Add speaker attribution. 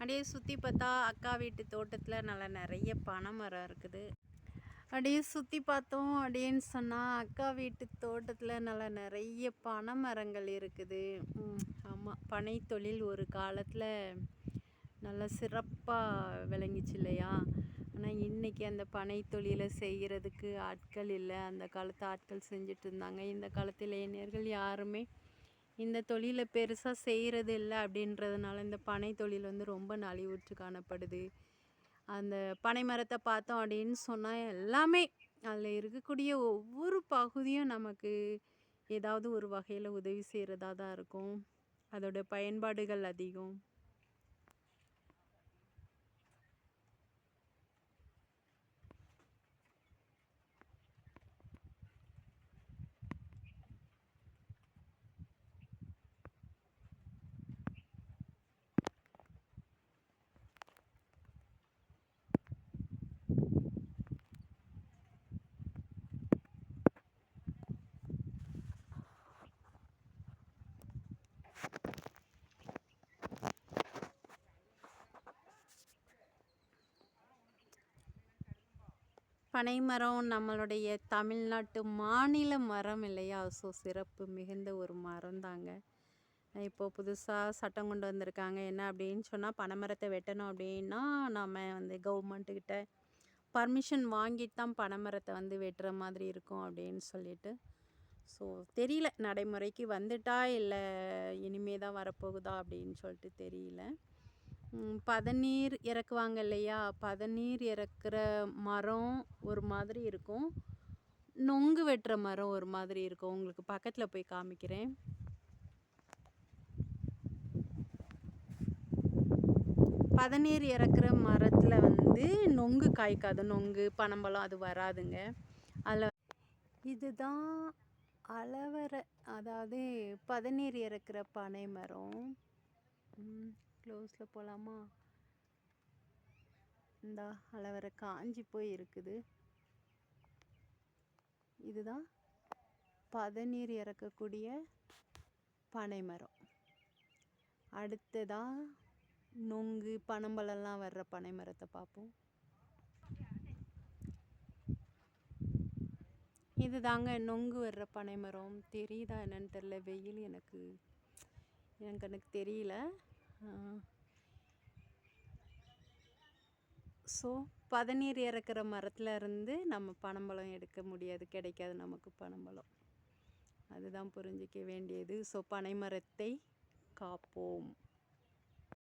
Speaker 1: அப்படியே சுற்றி பார்த்தா அக்கா வீட்டு தோட்டத்தில் நல்லா நிறைய பனை மரம் இருக்குது. அப்படியே சுற்றி பார்த்தோம் அப்படின்னு சொன்னால் அக்கா வீட்டு தோட்டத்தில் நல்லா நிறைய பனை மரங்கள் இருக்குது. ஆமாம் பனை தொழில் ஒரு காலத்தில் நல்லா சிறப்பாக விளங்கிச்சு இல்லையா? ஆனால் இன்றைக்கி அந்த பனை தொழிலை செய்கிறதுக்கு ஆட்கள் இல்லை. அந்த காலத்து ஆட்கள் செஞ்சுட்டு இருந்தாங்க. இந்த காலத்து இளைஞர்கள் யாருமே இந்த தொழிலை பெருசாக செய்கிறது இல்லை அப்படின்றதுனால இந்த பனை தொழில் வந்து ரொம்ப நலிவுற்று காணப்படுது. அந்த பனை மரத்தை பார்த்தோம் அப்படின்னு சொன்னால் எல்லாமே அதில் இருக்கக்கூடிய ஒவ்வொரு பகுதியும் நமக்கு ஏதாவது ஒரு வகையில் உதவி செய்கிறதா தான் இருக்கும். அதோட பயன்பாடுகள் அதிகம். பனைமரம் நம்மளுடைய தமிழ்நாட்டு மாநில மரம் இல்லையா? ஸோ சிறப்பு மிகுந்த ஒரு மரம் தாங்க இப்போது புதுசாக சட்டம் கொண்டு வந்திருக்காங்க. என்ன அப்படின்னு சொன்னால் பனைமரத்தை வெட்டணும் அப்படின்னா நம்ம வந்து கவர்மெண்ட்டுக்கிட்ட பர்மிஷன் வாங்கிட்டு தான் பனைமரத்தை வந்து வெட்டுற மாதிரி இருக்கும் அப்படின்னு சொல்லிட்டு. ஸோ தெரியல. நடைமுறைக்கு வந்துட்டா இல்லை இனிமே தான் வரப்போகுதா அப்படின்னு சொல்லிட்டு தெரியல. பதநீர் இறக்குவாங்க இல்லையா? பதநீர் இறக்குற மரம் ஒரு மாதிரி இருக்கும். நொங்கு வெட்டுற மரம் ஒரு மாதிரி இருக்கும். உங்களுக்கு பக்கத்தில் போய் காமிக்கிறேன். பதநீர் இறக்குற மரத்தில் வந்து நொங்கு காய்க்காது. நொங்கு பனம்பழம் அது வராதுங்க. அதில் இதுதான் அளவரை அதாவது பதநீர் இறக்குற பனை மரம் க்ளோஸில் போகலாமா இந்த அளவரை காஞ்சி போய் இருக்குது. இதுதான் பதநீர் இறக்கக்கூடிய பனை மரம் அடுத்ததாக நொங்கு பனம்பழம்லாம் வர்ற பனை மரத்தை பார்ப்போம் இது தாங்க நொங்கு வர்ற பனை மரம் தெரியுதா என்னன்னு தெரில வெயில் எனக்கு எனக்கு எனக்கு தெரியல. ஸோ பதநீர் இறக்குற மரத்தில் இருந்து நம்ம பனம்பழம் எடுக்க முடியாது கிடைக்காது நமக்கு பனம்பழம். அதுதான் புரிஞ்சிக்க வேண்டியது. ஸோ பனை மரத்தை காப்போம்.